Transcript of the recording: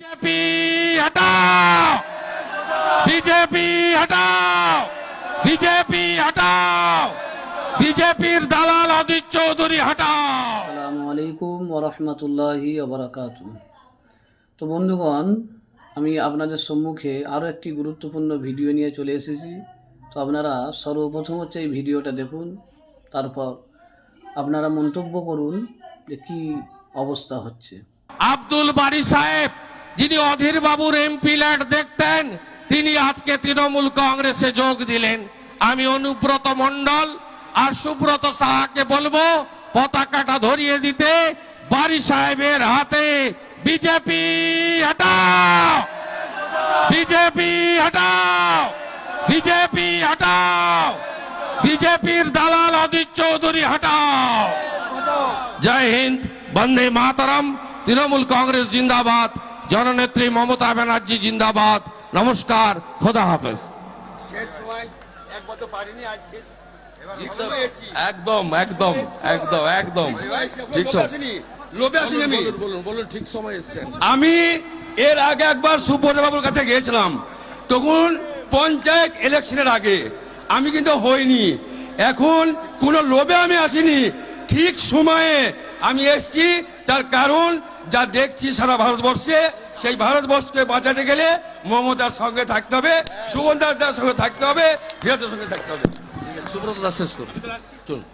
BJP হটাও! BJP হটাও! BJP হটাও! বিজেপির দালাল অদিত চৌধুরী হটাও! আসসালামু আলাইকুম ওরহমতুল্লাহি ওবরাকাত তো বন্ধুগণ আমি আপনাদের সম্মুখে আরও একটি গুরুত্বপূর্ণ ভিডিও নিয়ে চলে এসেছি। তো আপনারা সর্বপ্রথম হচ্ছে এই ভিডিওটা দেখুন তারপর আপনারা মন্তব্য করুন যে কী অবস্থা হচ্ছে। আব্দুল বাড়ি সাহেব যিনি অধীর বাবুর এমপি ল্যাড দেখতেন, তিনি আজকে তৃণমূল কংগ্রেসে যোগ দিলেন। আমি অনুব্রত মণ্ডল আর সুব্রত সাহাকে বলব, পতাকাটা ধরিয়ে দিতে বাড়ি সাহেবের হাতে। বিজেপি, হটাও! বিজেপি হটাও! বিজেপি, হটাও! বিজেপির দালাল অদিত চৌধুরী, হটাও! জয় হিন্দ, বন্দে মাতরম। তৃণমূল কংগ্রেস জিন্দাবাদ। জননেত্রী মমতা ব্যানার্জি জিন্দাবাদ। নমস্কার খোদা হাফেজ। শেষ সময় একবার তো পারিনি আজ শেষ। একদম একদম একদম একদম। ঠিক লোভে আসিনি আমি। বলুন বলুন ঠিক সময় এসছেন। আমি এর আগে একবার সুব্রত বাবুর কাছে গিয়েছিলাম। তখন পঞ্চায়েত ইলেকশনের আগে। আমি কিন্তু হইনি। এখন কোনো লোভে আমি আসিনি। ঠিক সময়ে আমি এসছি তার কারণ যা দেখছি সারা ভারতবর্ষে সেই ভারতবর্ষকে বাঁচাতে গেলে মমতার সঙ্গে থাকতে হবে সুগন্ধার সঙ্গে থাকতে হবে বিরতের সঙ্গে থাকতে হবে। সুব্রত দাস শেষ করুন। চলুন।